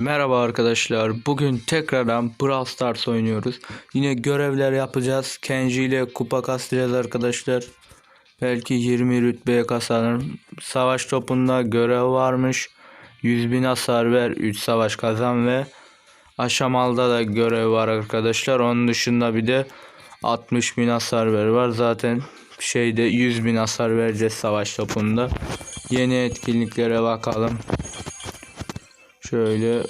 Merhaba arkadaşlar. Bugün tekrardan Brawl Stars oynuyoruz. Yine görevler yapacağız. Kenji ile kupa kasacağız arkadaşlar. Belki 20 rütbeye kasarım. Savaş topunda görev varmış. 100 bin hasar ver, 3 savaş kazan ve aşamalda da görev var arkadaşlar. Onun dışında bir de 60 bin hasar ver var. Zaten şeyde 100 bin hasar vereceğiz savaş topunda. Yeni etkinliklere bakalım. Şöyle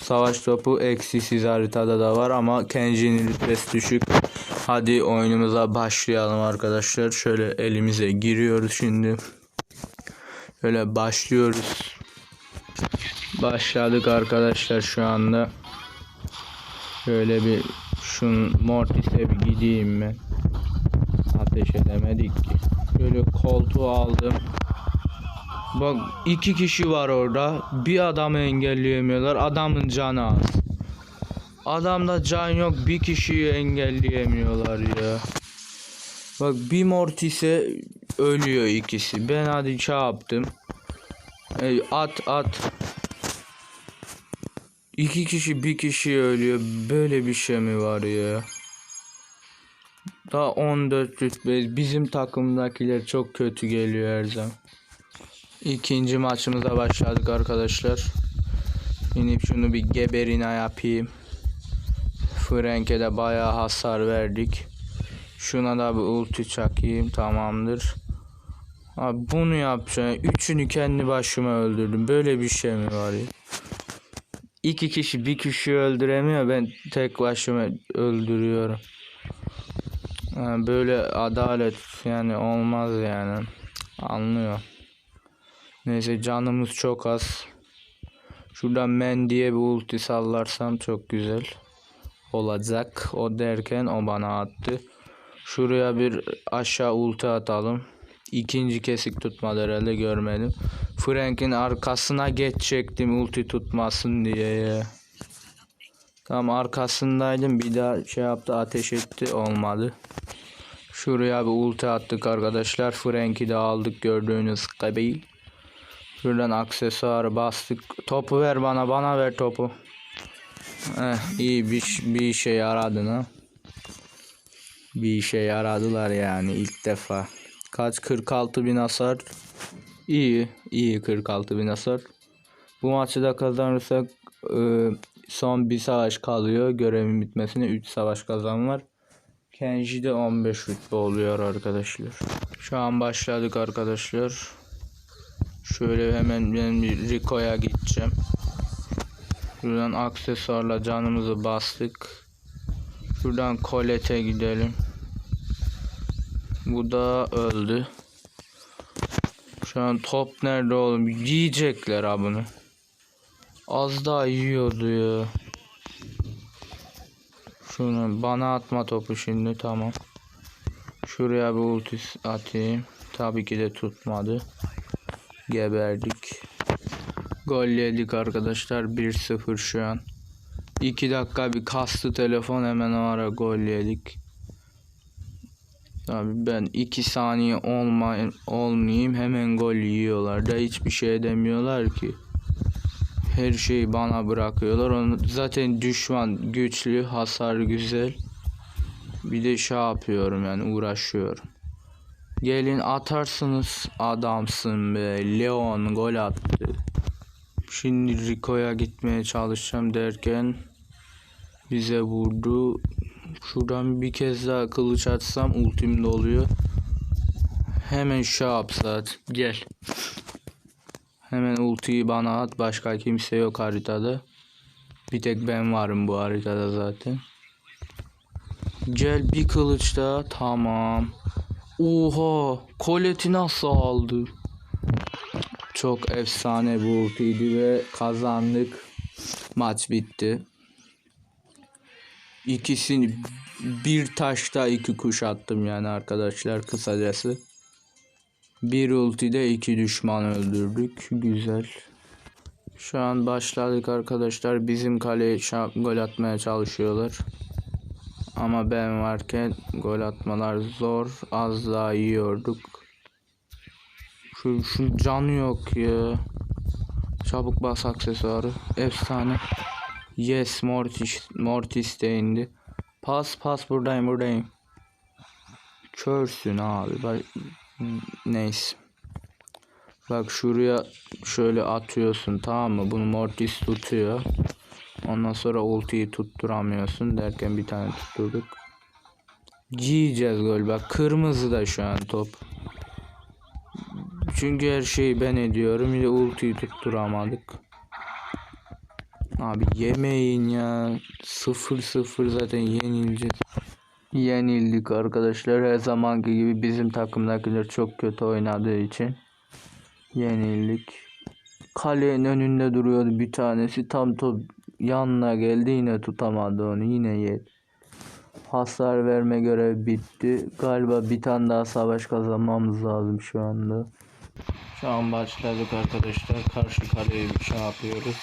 savaş topu eksisiz haritada da var ama Kenji'nin rütbesi düşük. Hadi oyunumuza başlayalım arkadaşlar. Şöyle elimize giriyoruz şimdi. Şöyle başlıyoruz. Başladık arkadaşlar şu anda. Şöyle bir şun Mortis'e bir gideyim ben. Ateş edemedik ki. Şöyle koltuğu aldım. Bak iki kişi var orada. Bir adamı engelleyemiyorlar. Adamın canı az. Adamda can yok. Bir kişiyi engelleyemiyorlar ya. Bak bir Mortis'e ölüyor ikisi. Ben hadi şey yaptım. Ey, at at. İki kişi bir kişi ölüyor. Böyle bir şey mi var ya? Daha 14 rütbe. Bizim takımdakiler çok kötü geliyor her zaman. İkinci maçımıza başladık arkadaşlar. İnip şunu bir geberine yapayım. Frank'e de bayağı hasar verdik. Şuna da bir ulti çakayım tamamdır. Abi bunu yapacağım. Üçünü kendi başıma öldürdüm. Böyle bir şey mi var ya? İki kişi bir kişi öldüremiyor. Ben tek başıma öldürüyorum. Ha, Böyle adalet yani olmaz yani. Anlıyor. Neyse canımız çok az. Şuradan men diye bir ulti sallarsam çok güzel olacak. O derken o bana attı. Şuraya bir aşağı ulti atalım. İkinci kesik tutmadı herhalde görmedim. Frank'in arkasına geçecektim ulti tutmasın diye. Tam arkasındaydım bir daha şey yaptı ateş etti olmadı. Şuraya bir ulti attık arkadaşlar. Frank'i de aldık gördüğünüz gibi. Şuradan aksesuar bastık. Topu ver bana, bana ver topu. Eh, iyi bir, bir işe yaradın ha. Bir işe yaradılar yani ilk defa. Kaç 46 bin hasar. İyi, iyi 46 bin hasar. Bu maçı da kazanırsak e, son bir savaş kalıyor. Görevin bitmesine 3 savaş kazan var. Kenji'de 15 rütbe oluyor arkadaşlar. Şu an başladık arkadaşlar. Şöyle hemen ben bir Rico'ya gideceğim. Şuradan aksesuarla canımızı bastık. Şuradan Colette'e gidelim. Bu da öldü. Şu an top nerede oğlum? Yiyecekler ha. Az daha yiyordu ya. Şunu bana atma topu şimdi tamam. Şuraya bir ulti atayım. Tabii ki de tutmadı. Geberdik. Gol yedik arkadaşlar. 1-0 şu an. 2 dakika bir kastı telefon hemen o ara gol yedik. Tabii ben 2 saniye olmayayım, olmayayım hemen gol yiyorlar da hiçbir şey demiyorlar ki. Her şeyi bana bırakıyorlar. Onu zaten düşman güçlü, hasar güzel. Bir de şey yapıyorum yani uğraşıyorum. Gelin atarsınız adamsın be. Leon gol attı. Şimdi Rico'ya gitmeye çalışacağım derken bize vurdu. Şuradan bir kez daha kılıç atsam ultim doluyor. Hemen şey yapsat. Gel. Hemen ultiyi bana at. Başka kimse yok haritada. Bir tek ben varım bu haritada zaten. Gel bir kılıç daha. Tamam. Oha. Koleti nasıl aldı? Çok efsane bir ultiydi ve kazandık. Maç bitti. İkisini bir taşta iki kuş attım yani arkadaşlar kısacası. Bir ultide iki düşman öldürdük. Güzel. Şu an başladık arkadaşlar. Bizim kaleye gol atmaya çalışıyorlar. Ama ben varken gol atmalar zor. Az daha yiyorduk. Şu, şu can yok ya. Çabuk bas aksesuarı. Efsane. Yes Mortis, Mortis de indi. Pas pas buradayım buradayım. Körsün abi. Bak, neyse. Bak şuraya şöyle atıyorsun tamam mı? Bunu Mortis tutuyor. Ondan sonra ultiyi tutturamıyorsun derken bir tane tutturduk. Giyeceğiz gol bak. Kırmızı da şu an top. Çünkü her şeyi ben ediyorum. Bir de ultiyi tutturamadık. Abi yemeyin ya. 0-0 zaten yenileceğiz. Yenildik arkadaşlar. Her zamanki gibi bizim takımdakiler çok kötü oynadığı için. Yenildik. Kalenin önünde duruyordu bir tanesi. Tam top yanına geldi yine tutamadı onu. Yine yedi. Hasar verme görevi bitti. Galiba bir tane daha savaş kazanmamız lazım şu anda. Şu an başladık arkadaşlar. Karşı kaleyi şey yapıyoruz.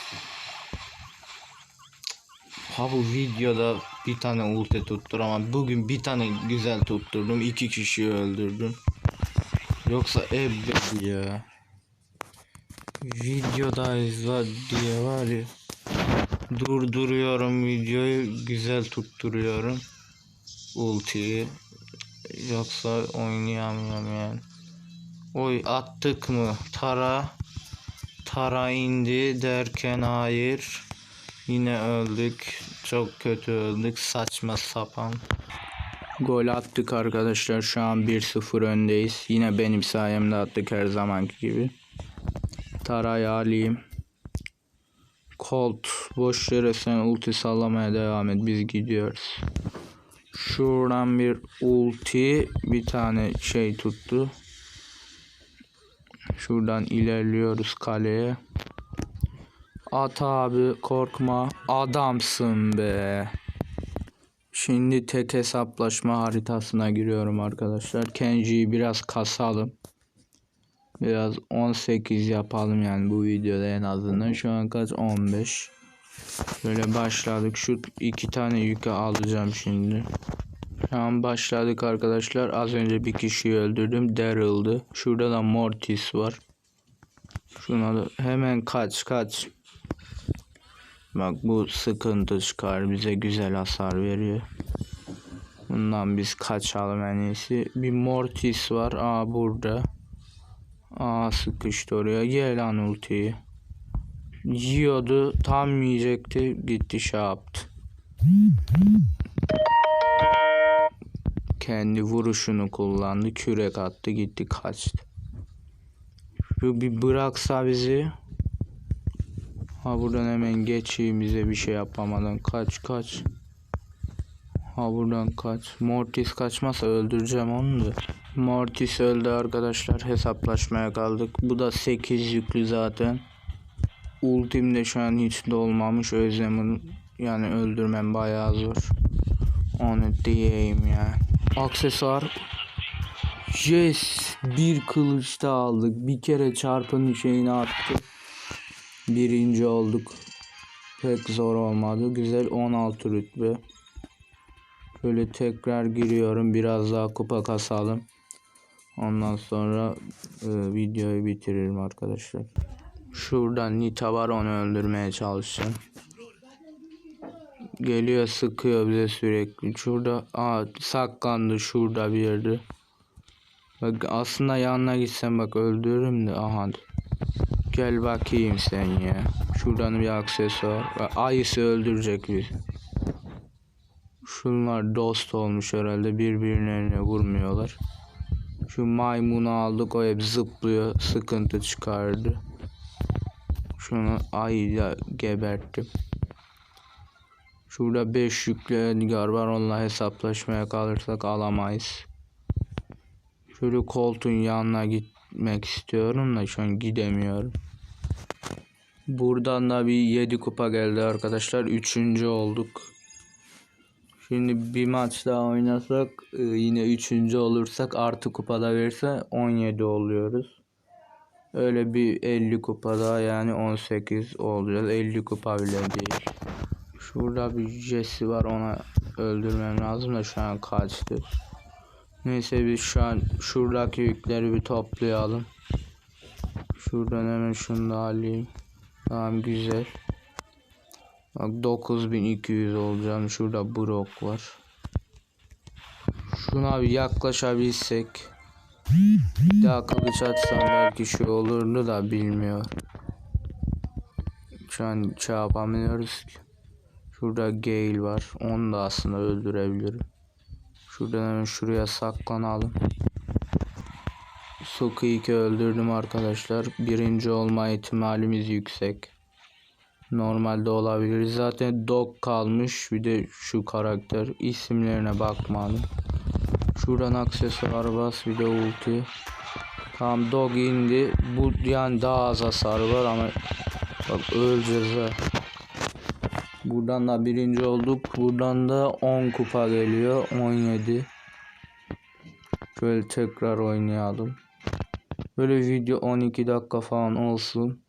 Ha bu videoda bir tane ulti tutturamam. Bugün bir tane güzel tutturdum. iki kişiyi öldürdüm. Yoksa ebedi ya. Videodayız var diye var ya. Durduruyorum videoyu. Güzel tutturuyorum. Ultiyi. Yoksa oynayamıyorum yani. Oy attık mı? Tara. Tara indi derken hayır. Yine öldük. Çok kötü öldük. Saçma sapan. Gol attık arkadaşlar. Şu an 1-0 öndeyiz. Yine benim sayemde attık her zamanki gibi. Tarayı alayım. Colt boş yere sen ulti sallamaya devam et. Biz gidiyoruz. Şuradan bir ulti bir tane şey tuttu. Şuradan ilerliyoruz kaleye. At abi korkma. Adamsın be. Şimdi tek hesaplaşma haritasına giriyorum arkadaşlar. Kenji'yi biraz kasalım. Biraz 18 yapalım yani bu videoda en azından. Şu an kaç? 15. Böyle başladık. Şu iki tane yükü alacağım şimdi. An başladık arkadaşlar. Az önce bir kişiyi öldürdüm. Daryl'dı. Şurada da Mortis var. Şuna da hemen kaç kaç. Bak bu sıkıntı çıkar. Bize güzel hasar veriyor. Bundan biz kaçalım en iyisi. Bir Mortis var. Aa burada. Aa sıkıştı oraya. Gel lan ultiyi. Yiyordu. Tam yiyecekti. Gitti şey yaptı. Kendi vuruşunu kullandı. Kürek attı. Gitti kaçtı. Şu bir bıraksa bizi. Ha buradan hemen geçeyim bize bir şey yapamadan. Kaç kaç. Ha buradan kaç. Mortis kaçmazsa öldüreceğim onu da. Mortis öldü arkadaşlar. Hesaplaşmaya kaldık. Bu da 8 yüklü zaten. Ultim de şu an hiç dolmamış. Yüzden yani öldürmem bayağı zor. Onu diyeyim ya. Aksesuar. Yes. Bir kılıçta aldık. Bir kere çarpın şeyini attı. Birinci olduk. Pek zor olmadı. Güzel 16 rütbe. Böyle tekrar giriyorum. Biraz daha kupa kasalım. Ondan sonra e, videoyu bitiririm arkadaşlar. Şuradan Nita var onu öldürmeye çalışacağım. Geliyor sıkıyor bize sürekli. Şurada aa, saklandı şurada bir yerde. Bak aslında yanına gitsem bak öldürürüm de aha. Gel bakayım sen ya. Şuradan bir aksesuar. Ayısı öldürecek bizi. Şunlar dost olmuş herhalde birbirlerine vurmuyorlar. Şu maymunu aldık o hep zıplıyor sıkıntı çıkardı. Şunu ayıyla geberttim. Şurada 5 yüklü Edgar var onunla hesaplaşmaya kalırsak alamayız. Şöyle koltuğun yanına gitmek istiyorum da şu an gidemiyorum. Buradan da bir 7 kupa geldi arkadaşlar. 3. olduk. Şimdi bir maç daha oynasak e, yine 3. olursak artı kupada verirse 17 oluyoruz. Öyle bir 50 kupada yani 18 olacağız. 50 kupa bile değil. Şurada bir Jesse var ona öldürmem lazım da şu an kaçtı. Neyse biz şu an şuradaki yükleri bir toplayalım. Şuradan hemen şunu da alayım. Tamam güzel. Bak 9200 olacağım. Şurada Brock var. Şuna bir yaklaşabilsek. Bir daha kılıç atsam belki şu olurdu da bilmiyor. Şu an şey yapamıyoruz ki. Şurada Gale var. Onu da aslında öldürebilirim. Şuradan hemen şuraya saklanalım. Suki'yi öldürdüm arkadaşlar. Birinci olma ihtimalimiz yüksek. Normalde olabilir. Zaten Dog kalmış. Bir de şu karakter. isimlerine bakmadım. Şuradan aksesuar bas. Bir de ulti. Tamam Dog indi. Bu yani daha az hasar var ama bak öleceğiz ha. Buradan da birinci olduk. Buradan da 10 kupa geliyor. 17. Şöyle tekrar oynayalım. Böyle video 12 dakika falan olsun.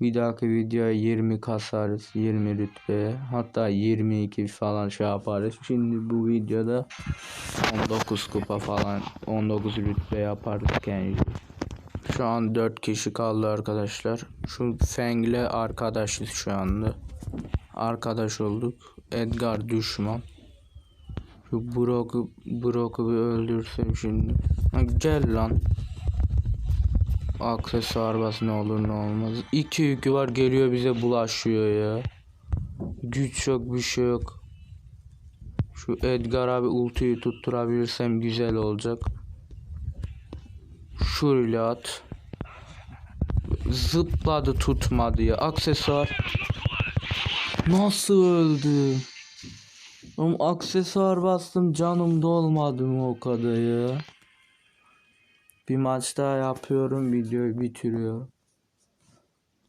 Bir dahaki videoya 20 kasarız. 20 rütbeye. Hatta 22 falan şey yaparız. Şimdi bu videoda 19 kupa falan 19 rütbe yaparız kendi. Şu an 4 kişi kaldı arkadaşlar. Şu Feng'le arkadaşız şu anda. Arkadaş olduk. Edgar düşman. Şu Brock'u Brock'u bir öldürsem şimdi. Ha, gel lan. Aksesuar bas ne olur ne olmaz. İki yükü var geliyor bize bulaşıyor ya. Güç yok bir şey yok. Şu Edgar abi ultiyi tutturabilirsem güzel olacak. Şöyle at. Zıpladı tutmadı ya. Aksesuar. Nasıl öldü? Oğlum aksesuar bastım canım dolmadı mı o kadar ya? Bir maç daha yapıyorum videoyu bitiriyor.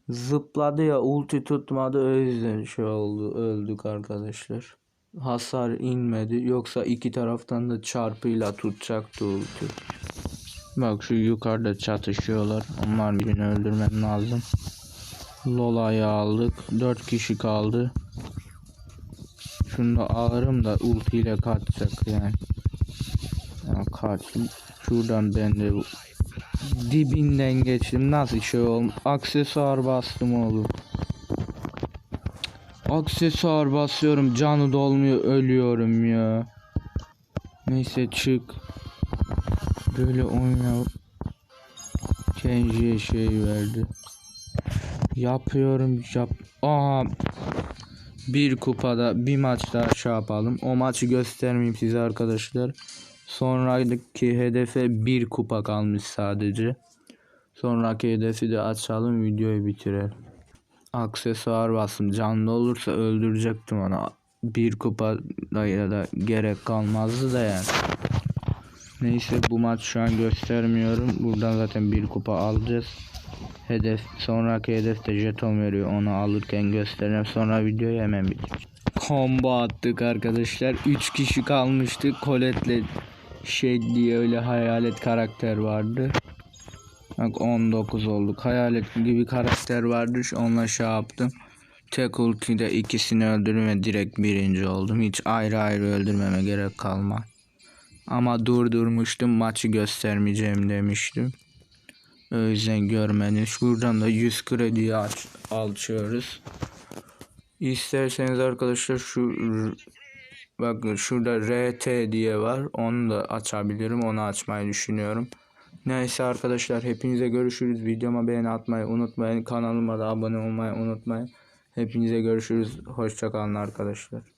Zıpladı ya ulti tutmadı o yüzden şey oldu öldük arkadaşlar. Hasar inmedi yoksa iki taraftan da çarpıyla tutacaktı ulti. Bak şu yukarıda çatışıyorlar. Onlar birini öldürmem lazım. Lola'yı aldık. 4 kişi kaldı. Şunu da alırım da ultiyle kaçacak yani. Ya kaç. Şuradan ben de bu- dibinden geçtim. Nasıl şey oldu? Aksesuar bastım oğlum. Aksesuar basıyorum. Canı dolmuyor. Ölüyorum ya. Neyse çık. Böyle oyna. Kenji'ye şey verdi. Yapıyorum yap. Aa. Bir kupada bir maç daha şey yapalım. O maçı göstermeyeyim size arkadaşlar. Sonraki hedefe bir kupa kalmış sadece. Sonraki hedefi de açalım videoyu bitirelim. Aksesuar bastım. Canlı olursa öldürecektim onu. Bir kupa da ya da gerek kalmazdı da yani. Neyse bu maç şu an göstermiyorum. Buradan zaten bir kupa alacağız. Hedef sonraki hedefte jeton veriyor. Onu alırken göstereceğim. Sonra videoyu hemen bitir. Combo attık arkadaşlar. 3 kişi kalmıştı. Colette'le şey diye öyle hayalet karakter vardı. Bak 19 olduk. Hayalet gibi karakter vardı. Onunla şey yaptım. Tek ultide ikisini öldürdüm ve direkt birinci oldum. Hiç ayrı ayrı öldürmeme gerek kalma. Ama durdurmuştum. Maçı göstermeyeceğim demiştim. O yüzden görmeniz. Şuradan da 100 krediyi aç, açıyoruz. İsterseniz arkadaşlar şu bakın şurada RT diye var. Onu da açabilirim. Onu açmayı düşünüyorum. Neyse arkadaşlar hepinize görüşürüz. Videoma beğeni atmayı unutmayın. Kanalıma da abone olmayı unutmayın. Hepinize görüşürüz. Hoşçakalın arkadaşlar.